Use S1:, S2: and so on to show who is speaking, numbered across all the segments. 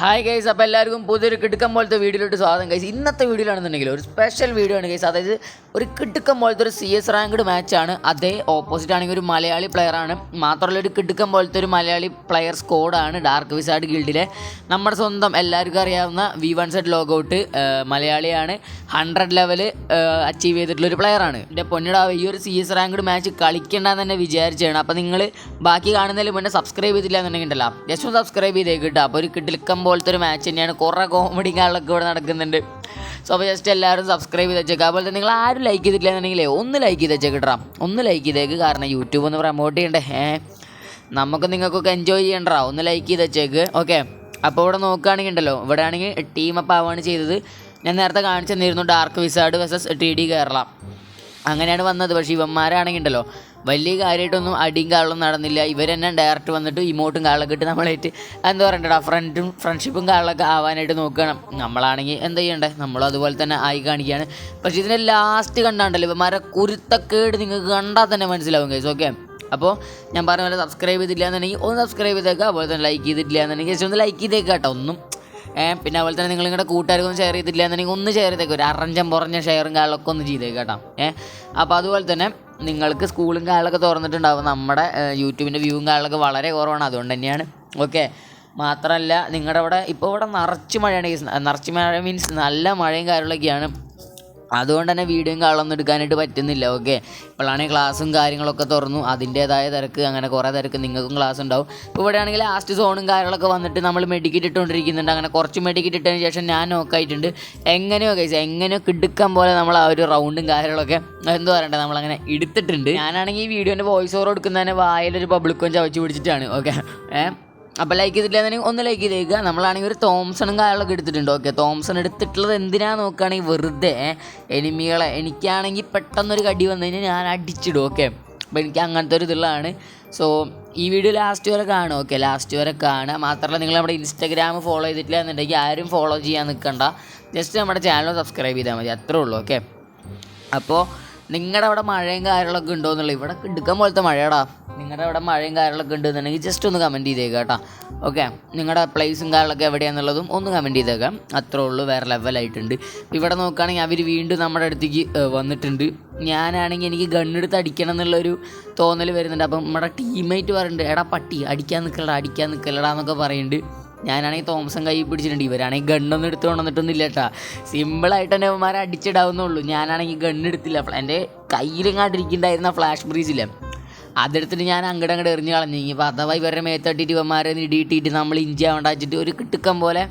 S1: Hi guys അപ്പോൾ എല്ലാവർക്കും പുതിയൊരു കിടുക്കം പോലത്തെ വീഡിയോയിലോട്ട് സ്വാഗതം. ഗൈസ് ഇന്നത്തെ വീഡിയോ ആണെന്നുണ്ടെങ്കിൽ ഒരു സ്പെഷ്യൽ വീഡിയോ ആണ് ഗൈസ് അതായത് ഒരു കിടുക്കം പോലത്തെ ഒരു സി എസ് റാങ്ക്ഡ് മാച്ചാണ് അതേ ഓപ്പോസിറ്റ് ആണെങ്കിൽ ഒരു മലയാളി പ്ലെയറാണ് മാത്രമല്ല ഒരു കിടുക്കം പോലത്തെ ഒരു മലയാളി പ്ലെയർ സ്കോഡാണ് ഡാർക്ക് വിസാർഡ് ഗിൽഡിലെ നമ്മുടെ സ്വന്തം എല്ലാവർക്കും അറിയാവുന്ന വി വൺ സെറ്റ് ലോഗൗട്ട് മലയാളിയാണ്. ഹൺഡ്രഡ് ലെവൽ അച്ചീവ് ചെയ്തിട്ടുള്ള ഒരു പ്ലെയറാണ് എന്റെ പൊന്നിടാവ് ഈ ഒരു സി എസ് റാങ്ക്ഡ് മാച്ച് കളിക്കേണ്ടെന്ന് തന്നെ വിചാരിച്ചാണ്. അപ്പോൾ നിങ്ങൾ ബാക്കി കാണുന്നതിൽ മുന്നേ സബ്സ്ക്രൈബ് ചെയ്തില്ല എന്നുണ്ടെങ്കിൽ ഉണ്ടല്ലോ. ജസ്റ്റ് സബ്സ്ക്രൈബ് ചെയ്തേക്കിട്ടോ അപ്പോൾ ഒരു കിട്ടിലിക്കം പോലത്തെ ഒരു മാച്ച് തന്നെയാണ്. കുറേ കോമഡി കാണലൊക്കെ ഇവിടെ നടക്കുന്നുണ്ട്. സോ അപ്പോൾ ജസ്റ്റ് എല്ലാവരും സബ്സ്ക്രൈബ് ചെയ്ത് വെച്ചേക്കുക അതുപോലെ നിങ്ങൾ ആരും ലൈക്ക് ചെയ്തിട്ടില്ല എന്നുണ്ടെങ്കിലേ ഒന്ന് ലൈക്ക് ചെയ്ത് വെച്ചേക്ക് കേട്ടോ ഒന്ന് ലൈക്ക് ചെയ്തേക്ക് കാരണം യൂട്യൂബ് ഒന്ന് പ്രൊമോട്ട് ചെയ്യണ്ടേ. ഏ? നമുക്ക് നിങ്ങൾക്കൊക്കെ എൻജോയ് ചെയ്യണ്ടാ ഒന്ന് ലൈക്ക് ചെയ്ത് വെച്ചേക്ക്. ഓക്കെ അപ്പോൾ ഇവിടെ നോക്കുകയാണെങ്കിൽ ഉണ്ടല്ലോ. ഇവിടെ ആണെങ്കിൽ ടീം അപ്പ് ആവാണ് ചെയ്തത്. ഞാൻ നേരത്തെ കാണിച്ചു തന്നിരുന്നു. Dark wizard versus T D Kerala അങ്ങനെയാണ് വന്നത്. പക്ഷേ ഇവന്മാരാണെങ്കിൽ ഉണ്ടല്ലോ. വലിയ കാര്യമായിട്ടൊന്നും അടിയും കാളും നടന്നില്ല. ഇവർ തന്നെ ഡയറക്റ്റ് വന്നിട്ട് ഇമോട്ടും കാളൊക്കെ ഇട്ട് നമ്മളായിട്ട് എന്താ പറയണ്ടടാ ഫ്രണ്ടും ഫ്രണ്ട്ഷിപ്പും കാളൊക്കെ ആവാനായിട്ട് നോക്കണം. നമ്മളാണെങ്കിൽ എന്താ ചെയ്യണ്ടേ? നമ്മളും അതുപോലെ തന്നെ ആയി കാണിക്കുകയാണ് പക്ഷേ ഇതിനെ ലാസ്റ്റ് കണ്ടാണ്ടല്ലോ ഇവന്മാരെ കുരുത്തക്കേട് നിങ്ങൾക്ക് കണ്ടാൽ തന്നെ മനസ്സിലാവും കേസ് ഓക്കെ അപ്പോൾ ഞാൻ പറഞ്ഞ പോലെ സബ്സ്ക്രൈബ് ചെയ്തില്ല എന്നുണ്ടെങ്കിൽ ഒന്ന് സബ്സ്ക്രൈബ് ചെയ്തേക്കുക അതുപോലെ തന്നെ ലൈക്ക് ചെയ്തിട്ടില്ല എന്നുണ്ടെങ്കിൽ ജസ്റ്റ് ഒന്ന് ലൈക്ക് ചെയ്തേക്കുക കേട്ടോ ഒന്നും. പിന്നെ അതുപോലെ തന്നെ നിങ്ങൾ നിങ്ങളുടെ കൂട്ടുകാർക്കൊന്നും ഷെയർ ചെയ്തിട്ടില്ല എന്നുണ്ടെങ്കിൽ ഒന്ന് ഷെയർ ചെയ്തേക്കുക ഒരു അറഞ്ചം പുറഞ്ഞ ഷെയറും കാളൊക്കെ ഒന്ന് ചെയ്തേക്കാം കേട്ടോ ഏഹ് അപ്പോൾ അതുപോലെ തന്നെ നിങ്ങൾക്ക് സ്കൂളും കാര്യങ്ങളൊക്കെ തുറന്നിട്ടുണ്ടാവും. നമ്മുടെ യൂട്യൂബിന്റെ വ്യൂവും കാലൊക്കെ വളരെ കുറവാണ്. അതുകൊണ്ട് തന്നെയാണ്. ഓക്കെ. മാത്രമല്ല നിങ്ങളുടെ അവിടെ ഇപ്പോൾ ഇവിടെ നിറച്ച് മഴയാണ്. നിറച്ച് മഴ മീൻസ് നല്ല മഴയും കാര്യങ്ങളൊക്കെയാണ്. അതുകൊണ്ട് തന്നെ വീഡിയോയും കാളൊന്നും എടുക്കാനായിട്ട് പറ്റുന്നില്ല ഓക്കെ ഇപ്പോഴാണെങ്കിൽ ക്ലാസ്സും കാര്യങ്ങളൊക്കെ തുറന്നു. അതിന്റേതായ തിരക്ക് അങ്ങനെ കുറേ തിരക്ക് നിങ്ങൾക്കും ക്ലാസ് ഉണ്ടാവും. ഇപ്പോൾ ഇവിടെ ആണെങ്കിൽ ലാസ്റ്റ് സോണും കാര്യങ്ങളൊക്കെ വന്നിട്ട് നമ്മൾ മെഡിക്കറ്റ് ഇട്ടുകൊണ്ടിരിക്കുന്നുണ്ട് അങ്ങനെ കുറച്ച് മെഡിക്കറ്റ് ഇട്ടതിന് ശേഷം ഞാൻ നോക്കായിട്ടുണ്ട് എങ്ങനെയോ കൈസ് എങ്ങനെയോ കിടുക്കാൻ പോലെ നമ്മൾ ആ ഒരു റൗണ്ടും കാര്യങ്ങളൊക്കെ എന്തോ പറയണ്ടേ നമ്മളങ്ങനെ എടുത്തിട്ടുണ്ട്. ഞാനാണെങ്കിൽ ഈ വീഡിയോന്റെ വോയിസ് ഓവർ കൊടുക്കുന്നതിന് വായിലൊരു പബ്ലിക്കും ചവച്ച് പിടിച്ചിട്ടാണ് ഓക്കെ ഏഹ് അപ്പോൾ ലൈക്ക് ചെയ്തിട്ടില്ലെങ്കിൽ ഒന്ന് ലൈക്ക് ചെയ്തേക്കുക. നമ്മളാണെങ്കിൽ ഒരു തോംസണും കാര്യങ്ങളൊക്കെ എടുത്തിട്ടുണ്ട്. ഓക്കെ തോംസൺ എടുത്തിട്ടുള്ളത് എന്തിനാ നോക്കുകയാണെങ്കിൽ വെറുതെ എനിമികളെ എനിക്കാണെങ്കിൽ പെട്ടെന്നൊരു കടി വന്നു കഴിഞ്ഞാൽ ഞാൻ അടിച്ചിടും. ഓക്കെ അപ്പോൾ എനിക്ക് അങ്ങനത്തെ ഒരു ഇതുള്ളതാണ്. സോ ഈ വീഡിയോ ലാസ്റ്റ് വരെ കാണും. ഓക്കെ ലാസ്റ്റ് വരെ കാണുക. മാത്രമല്ല നിങ്ങൾ നമ്മുടെ ഇൻസ്റ്റാഗ്രാം ഫോളോ ചെയ്തിട്ടില്ല എന്നുണ്ടെങ്കിൽ ആരും ഫോളോ ചെയ്യാൻ നിൽക്കണ്ട. ജസ്റ്റ് നമ്മുടെ ചാനൽ സബ്സ്ക്രൈബ് ചെയ്താൽ മതി. അത്രേ ഉള്ളൂ. ഓക്കെ അപ്പോൾ നിങ്ങളുടെ അവിടെ മഴയും കാര്യങ്ങളൊക്കെ ഉണ്ടോ എന്നുള്ളത്? ഇവിടെ എടുക്കാൻ പോലത്തെ മഴയടാ. നിങ്ങളുടെ അവിടെ മഴയും കാര്യങ്ങളൊക്കെ ഉണ്ടെന്നുണ്ടെങ്കിൽ ജസ്റ്റ് ഒന്ന് കമന്റ് ചെയ്തേക്കാം കേട്ടോ. ഓക്കെ നിങ്ങളുടെ പ്ലേസും കാര്യങ്ങളൊക്കെ എവിടെയാണെന്നുള്ളതും ഒന്ന് കമന്റ് ചെയ്തേക്കാം. അത്രേ ഉള്ളൂ വേറെ ലെവലായിട്ടുണ്ട് ഇവിടെ നോക്കുകയാണെങ്കിൽ അവർ വീണ്ടും നമ്മുടെ അടുത്തേക്ക് വന്നിട്ടുണ്ട്. ഞാനാണെങ്കിൽ എനിക്ക് ഗണ്ണെടുത്ത് അടിക്കണം എന്നുള്ളൊരു തോന്നൽ വരുന്നുണ്ട്. അപ്പം നമ്മുടെ ടീമേറ്റ് പറയുന്നുണ്ട് എടാ പട്ടി അടിക്കാൻ നിൽക്കലടാ അടിക്കാൻ നിൽക്കലടാ എന്നൊക്കെ പറയുന്നുണ്ട്. ഞാനാണെങ്കിൽ തോമസൻ കൈ പിടിച്ചിട്ടുണ്ട്. ഇവരാണെങ്കിൽ ഗണ്ണൊന്നും എടുത്ത് കൊണ്ടുവന്നിട്ടൊന്നും ഇല്ല കേട്ടാ സിമ്പിളായിട്ട് തന്നെ അവന്മാരെ അടിച്ചിടാവുന്നുള്ളൂ ഞാനാണെങ്കിൽ ഗണ്ണെടുത്തില്ല എന്റെ കയ്യിലെങ്ങാണ്ടിരിക്കുന്നുണ്ടായിരുന്ന ഫ്ലാഷ് ബ്രിഡ്ജില്ല അതെടുത്തിട്ട് ഞാൻ അങ്ങോട്ട് അങ്ങോട്ട് എറിഞ്ഞ് കളഞ്ഞു. ഇനിയിപ്പോൾ അഥവാ ഇവരുടെ മേത്തട്ടിട്ട് ഇവന്മാരെ ഇടിയിട്ടിട്ട് നമ്മൾ ഇഞ്ചി ആവേണ്ട വെച്ചിട്ട് ഒരു കിട്ടുക്കം പോലെ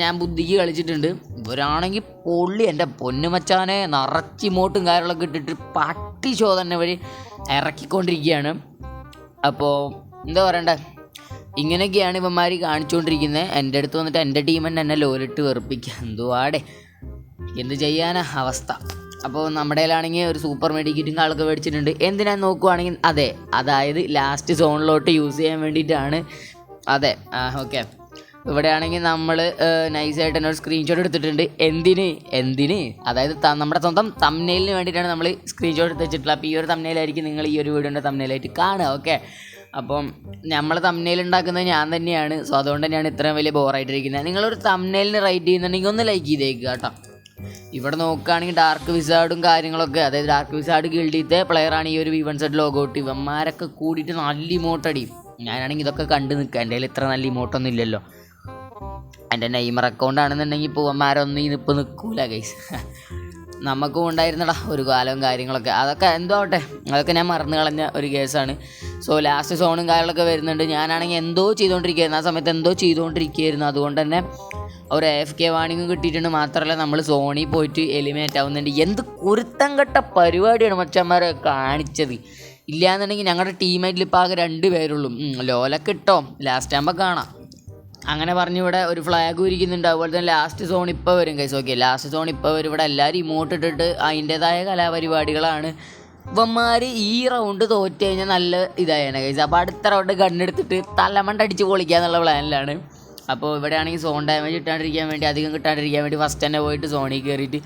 S1: ഞാൻ ബുദ്ധിക്ക് കളിച്ചിട്ടുണ്ട്. ഇവരാണെങ്കിൽ പൊള്ളി. എന്റെ പൊന്നുമച്ചാനെ നിറച്ചിമോട്ടും കാര്യങ്ങളൊക്കെ ഇട്ടിട്ട് പട്ടി ചോദന വഴി ഇറക്കിക്കൊണ്ടിരിക്കുകയാണ്. അപ്പോൾ എന്താ പറയണ്ടേ? ഇങ്ങനെയൊക്കെയാണ് ഇവന്മാർ കാണിച്ചുകൊണ്ടിരിക്കുന്നത് എന്റെ അടുത്ത് വന്നിട്ട് എന്റെ ടീം തന്നെ എന്നെ ലോലിട്ട് വെറുപ്പിക്കുക എന്തോ ആടെ എന്ത് ചെയ്യാനാ അവസ്ഥ? അപ്പോൾ നമ്മുടെ കയ്യിലാണെങ്കിൽ ഒരു സൂപ്പർ മെഡിക്കറ്റും കാളൊക്കെ മേടിച്ചിട്ടുണ്ട്. എന്തിനാ നോക്കുവാണെങ്കിൽ അതെ അതായത് ലാസ്റ്റ് സോണിലോട്ട് യൂസ് ചെയ്യാൻ വേണ്ടിയിട്ടാണ്. അതെ ഓക്കെ ഇവിടെയാണെങ്കിൽ നമ്മൾ നൈസായിട്ട് ഒരു സ്ക്രീൻഷോട്ട് എടുത്തിട്ടുണ്ട്. എന്തിന്? എന്തിന്? അതായത് നമ്മുടെ സ്വന്തം തമ്നെയിലിന് വേണ്ടിയിട്ടാണ് നമ്മൾ സ്ക്രീൻഷോട്ട് എടുത്ത് വെച്ചിട്ടുള്ളത് അപ്പോൾ ഈ ഒരു തമ്നെയിലായിരിക്കും നിങ്ങൾ ഈ ഒരു വീഡിയോന്റെ തമ്നെയിലായിട്ട് കാണുക ഓക്കെ അപ്പം നമ്മൾ തമ്മിൽ ഉണ്ടാക്കുന്നത് ഞാൻ തന്നെയാണ്. സോ അതുകൊണ്ട് തന്നെയാണ് ഇത്രയും വലിയ ബോറായിട്ടിരിക്കുന്നത് നിങ്ങളൊരു തമ്മിലിന് റൈറ്റ് ചെയ്യുന്നുണ്ടെങ്കിൽ ഒന്ന് ലൈക്ക് ചെയ്തേക്കുക കേട്ടോ. ഇവിടെ നോക്കുകയാണെങ്കിൽ ഡാർക്ക് വിസാർഡും കാര്യങ്ങളൊക്കെ അതായത് ഡാർക്ക് വിസാർഡ് ഗിൽഡിത്തെ പ്ലെയറാണ് ഈ ഒരു വി വൺ സെഡ് ലോഗൗട്ട് ഇവന്മാരൊക്കെ കൂടിയിട്ട് നല്ല ഇമോട്ട് അടിയും ഞാനാണെങ്കിൽ ഇതൊക്കെ കണ്ടു നിൽക്കുക എന്റെ കയ്യിൽ ഇത്ര നല്ല ഇമോട്ടൊന്നും ഇല്ലല്ലോ. എന്റെ നെയ്മർ അക്കൗണ്ട് ആണെന്നുണ്ടെങ്കിൽ ഇപ്പോൾ ഇവന്മാരൊന്നും ഇപ്പോൾ നിൽക്കൂല ഗൈസ് നമുക്കും ഉണ്ടായിരുന്നടാ ഒരു കാലവും കാര്യങ്ങളൊക്കെ. അതൊക്കെ എന്തോ ആവട്ടെ. അതൊക്കെ ഞാൻ മറന്നു കളഞ്ഞ ഒരു കേസാണ് സോ ലാസ്റ്റ് സോണും കാര്യങ്ങളൊക്കെ വരുന്നുണ്ട്. ഞാനാണെങ്കിൽ എന്തോ ചെയ്തുകൊണ്ടിരിക്കുകയായിരുന്നു ആ സമയത്ത് എന്തോ ചെയ്തുകൊണ്ടിരിക്കുകയായിരുന്നു അതുകൊണ്ട് തന്നെ ഒരു എഫ് കെ വാണിങ്ങും കിട്ടിയിട്ടുണ്ട്. മാത്രമല്ല നമ്മൾ സോണി പോയിട്ട് എലിമിനേറ്റ് ആവുന്നുണ്ട്. എന്ത് കുരുത്തം കെട്ട പരിപാടിയാണ് മച്ചന്മാരെ കാണിച്ചത്. ഇല്ലയെന്നുണ്ടെങ്കിൽ ഞങ്ങളുടെ ടീമായിട്ടിൽ ഇപ്പോൾ ആകെ രണ്ട് പേരുള്ളൂ. ലോലൊക്കെ ഇട്ടോ? ലാസ്റ്റ് ആകുമ്പോൾ കാണാം. അങ്ങനെ പറഞ്ഞു ഇവിടെ ഒരു ഫ്ലാഗ് ഇരിക്കുന്നുണ്ട് അതുപോലെ തന്നെ ലാസ്റ്റ് സോൺ ഇപ്പോൾ വരും കൈസ് ഓക്കെ ലാസ്റ്റ് സോൺ ഇപ്പോൾ വരും. ഇവിടെ എല്ലാവരും ഇമോട്ട് ഇട്ടിട്ട് അതിന്റെതായ കലാപരിപാടികളാണ്. ഇവന്മാർ ഈ റൗണ്ട് തോറ്റ് കഴിഞ്ഞാൽ നല്ല ഇതായാണ് കൈസ് അപ്പോൾ അടുത്ത റൗണ്ട് കണ്ണെടുത്തിട്ട് തലമണ്ട അടിച്ച് പൊളിക്കുക എന്നുള്ള പ്ലാനിലാണ് അപ്പോൾ ഇവിടെ ആണെങ്കിൽ സോൺ ഡാമേജ് കിട്ടാണ്ടിരിക്കാൻ വേണ്ടി അധികം കിട്ടാണ്ടിരിക്കാൻ വേണ്ടി ഫസ്റ്റ് തന്നെ പോയിട്ട് സോണിൽ കയറിയിട്ട്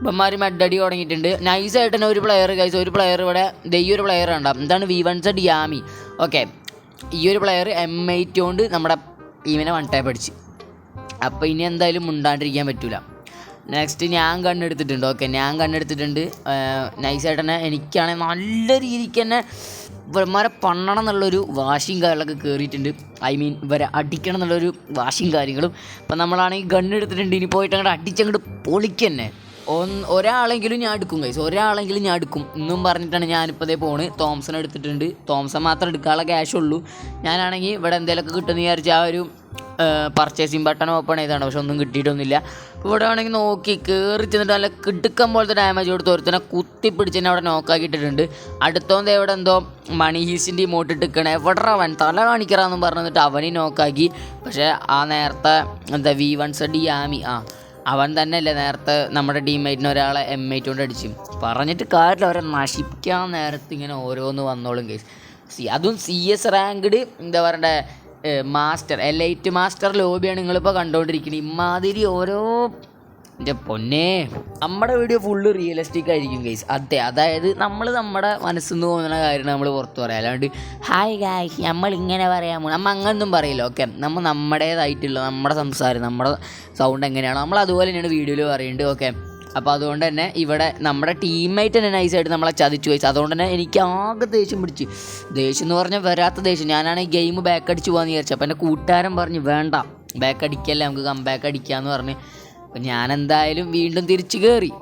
S1: ഇവന്മാർ മെഡടി തുടങ്ങിയിട്ടുണ്ട്. നൈസായിട്ട് തന്നെ ഒരു പ്ലെയർ കൈസ് ഒരു പ്ലെയർ ഇവിടെ ദൈവ ഒരു പ്ലെയർ ഉണ്ടാവും എന്താണ് V one Z Yami okay ഈ ഒരു പ്ലെയർ എം എയ്റ്റ് കൊണ്ട് നമ്മുടെ ടീമിനെ വൺ ടൈപ്പ് അടിച്ച്. അപ്പോൾ ഇനി എന്തായാലും മുണ്ടാണ്ടിരിക്കാൻ പറ്റൂല. നെക്സ്റ്റ് ഞാൻ കണ്ണെടുത്തിട്ടുണ്ട്. ഓക്കെ ഞാൻ കണ്ണെടുത്തിട്ടുണ്ട്. നൈസായിട്ട് തന്നെ എനിക്കാണെങ്കിൽ നല്ല രീതിക്ക് തന്നെ ഇവന്മാരെ പണ്ണണം എന്നുള്ളൊരു വാശിയും കാര്യങ്ങളൊക്കെ കയറിയിട്ടുണ്ട് ഐ മീൻ ഇവരെ അടിക്കണം എന്നുള്ളൊരു വാശിയും കാര്യങ്ങളും. അപ്പം നമ്മളാണെങ്കിൽ ഗണ്ണെടുത്തിട്ടുണ്ട്. ഇനി പോയിട്ട് അങ്ങോട്ട് അടിച്ചങ്ങോട്ട് പൊളിക്കന്നെ. ഒന്ന് ഒരാളെങ്കിലും ഞാൻ എടുക്കും കൈസ് ഒരാളെങ്കിലും ഞാൻ എടുക്കും. എന്നും പറഞ്ഞിട്ടാണ് ഞാനിപ്പോൾ ഇതേ പോണ്. തോംസൺ എടുത്തിട്ടുണ്ട്. തോംസൺ മാത്രം എടുക്കാനുള്ള ക്യാഷ് ഉള്ളൂ. ഞാനാണെങ്കിൽ ഇവിടെ എന്തെങ്കിലുമൊക്കെ കിട്ടുമെന്ന് വിചാരിച്ച ആ ഒരു പർച്ചേസിങ് ബട്ടൺ ഓപ്പൺ ചെയ്താണ് പക്ഷെ ഒന്നും കിട്ടിയിട്ടൊന്നുമില്ല. ഇവിടെ ആണെങ്കിൽ നോക്കി കയറി ചെന്നിട്ട് നല്ല കിടുക്കം പോലത്തെ ഡാമേജ് കൊടുത്ത് ഒരുത്തനെ കുത്തി തന്നെ അവിടെ നോക്കാക്കിയിട്ടിട്ടുണ്ട് അടുത്തോന്ത് എവിടെ എന്തോ മണി ഹീസിന്റെ ഇമോട്ട് ഇട്ടിക്കണേ എവിടെ അവൻ? തല കാണിക്കറാന്നും പറഞ്ഞിട്ട് അവനെ നോക്കാക്കി പക്ഷേ ആ നേരത്തെ എന്താ വി വൺ ഡി ആമി ആ അവൻ തന്നെയല്ലേ നേരത്തെ നമ്മുടെ ടീംമേറ്റിന് ഒരാളെ എം എയ്റ്റ് കൊണ്ട് അടിച്ചു. പറഞ്ഞിട്ട് കാര്യമില്ല. അവരെ നശിപ്പിക്കാൻ നേരത്ത് ഇങ്ങനെ ഓരോന്ന് വന്നോളും കേസ് സി അതും സി എസ് റാങ്ക്ഡ് എന്താ പറയണ്ടേ മാസ്റ്റർ എലൈറ്റ് മാസ്റ്റർ ലോബിയാണ് നിങ്ങളിപ്പോൾ കണ്ടുകൊണ്ടിരിക്കുന്നത് ഇമാതിരി ഓരോ എന്റെ പൊന്നേ നമ്മുടെ വീഡിയോ ഫുള്ള് റിയലിസ്റ്റിക് ആയിരിക്കും ഗൈസ് അതെ അതായത് നമ്മൾ നമ്മുടെ മനസ്സിൽ നിന്ന് തോന്നുന്ന കാര്യം നമ്മൾ പുറത്ത് പറയാം. അല്ലാണ്ട് ഹായ് ഗായ്സ് നമ്മൾ ഇങ്ങനെ പറയാൻ പറയാമോ നമ്മൾ അങ്ങനൊന്നും പറയില്ല ഓക്കെ നമ്മൾ നമ്മുടേതായിട്ടുള്ള നമ്മുടെ സംസാരം നമ്മുടെ സൗണ്ട് എങ്ങനെയാണോ നമ്മൾ അതുപോലെ തന്നെയാണ് വീഡിയോയിൽ പറയുന്നുണ്ട് ഓക്കെ അപ്പോൾ അതുകൊണ്ട് തന്നെ ഇവിടെ നമ്മുടെ ടീംമേറ്റ് തന്നെ നൈസായിട്ട് നമ്മളെ ചതിച്ചു വെച്ചു. അതുകൊണ്ട് തന്നെ എനിക്ക് ആകെ ദേഷ്യം പിടിച്ച്. ദേഷ്യം എന്ന് പറഞ്ഞാൽ വരാത്ത ദേഷ്യം. ഞാനാണ് ഈ ഗെയിം ബാക്ക് അടിച്ച് പോകാമെന്ന് വിചാരിച്ചു. അപ്പോൾ എന്റെ കൂട്ടുകാരൻ പറഞ്ഞു വേണ്ട ബാക്ക് അടിക്കല്ലേ നമുക്ക് കം ബാക്ക് അടിക്കാമെന്ന് പറഞ്ഞ്. അപ്പം ഞാൻ എന്തായാലും വീണ്ടും തിരിച്ചു കയറി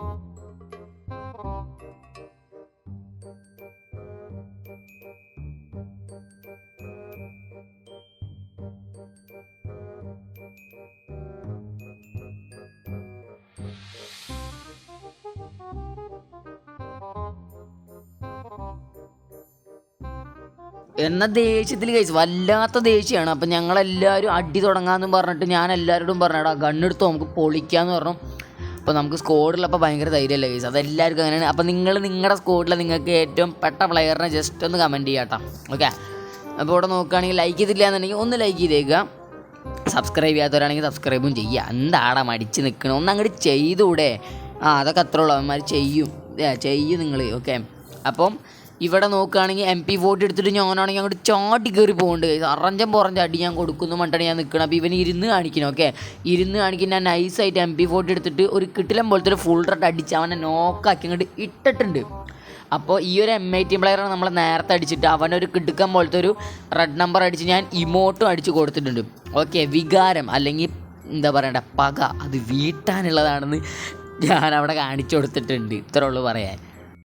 S1: എന്ന ദേഷ്യത്തിൽ കഴിച്ചു വല്ലാത്ത ദേഷ്യമാണ് അപ്പം ഞങ്ങളെല്ലാവരും അടി തുടങ്ങാമെന്ന് പറഞ്ഞിട്ട് ഞാൻ എല്ലാവരോടും പറഞ്ഞടാ ഗണ്ണെടുത്ത് നമുക്ക് പൊളിക്കാമെന്ന് പറഞ്ഞു. അപ്പോൾ നമുക്ക് സ്കോഡിലപ്പോൾ ഭയങ്കര ധൈര്യമല്ലേ കേസ് അതെല്ലാവർക്കും അങ്ങനെയാണ്. അപ്പോൾ നിങ്ങൾ നിങ്ങളുടെ സ്കോഡിൽ നിങ്ങൾക്ക് ഏറ്റവും പെട്ട പ്ലെയറിനെ ജസ്റ്റ് ഒന്ന് കമന്റ് ചെയ്യാട്ടോ ഓക്കെ അപ്പോൾ ഇവിടെ നോക്കുകയാണെങ്കിൽ ലൈക്ക് ചെയ്തില്ല എന്നുണ്ടെങ്കിൽ ഒന്ന് ലൈക്ക് ചെയ്തേക്കുക. സബ്സ്ക്രൈബ് ചെയ്യാത്തവരാണെങ്കിൽ സബ്സ്ക്രൈബും ചെയ്യുക. എന്താടാ മടിച്ച് നിൽക്കണം ഒന്ന് അങ്ങോട്ട് ചെയ്തൂടെ. ആ അതൊക്കെ അത്ര ഉള്ളൂ. അവന്മാർ ചെയ്യും. ചെയ്യും നിങ്ങൾ ഓക്കെ അപ്പം ഇവിടെ നോക്കുകയാണെങ്കിൽ എം പി വോട്ട് എടുത്തിട്ട് ഞാനാണെങ്കിൽ അങ്ങോട്ട് ചാടി കയറി പോകുന്നുണ്ട് അറഞ്ചം പുറഞ്ച അടി ഞാൻ കൊടുക്കുന്നു മണ്ടാണ് ഞാൻ നിൽക്കണം അപ്പോൾ ഇവൻ ഇരുന്ന് കാണിക്കണം ഓക്കെ ഇരുന്ന് കാണിക്കുന്ന ഞാൻ നൈസായിട്ട് എം പി വോട്ട് എടുത്തിട്ട് ഒരു കിട്ടിലം പോലത്തെ ഒരു ഫുൾ റെഡ് അടിച്ച് അവനെ നോക്കാക്കി അങ്ങോട്ട് ഇട്ടിട്ടുണ്ട്. അപ്പോൾ ഈ ഒരു എം ഐ ടി പ്ലെയറാണ് നമ്മൾ നേരത്തെ അടിച്ചിട്ട് അവനൊരു കിടുക്കം പോലത്തെ ഒരു റെഡ് നമ്പർ അടിച്ച് ഞാൻ ഇമോട്ടും അടിച്ച് കൊടുത്തിട്ടുണ്ട്. ഓക്കെ വികാരം അല്ലെങ്കിൽ എന്താ പറയണ്ട പക. അത് വീട്ടാനുള്ളതാണെന്ന് ഞാൻ അവിടെ കാണിച്ചു കൊടുത്തിട്ടുണ്ട്. ഇത്രേ ഉള്ളൂ പറയാൻ.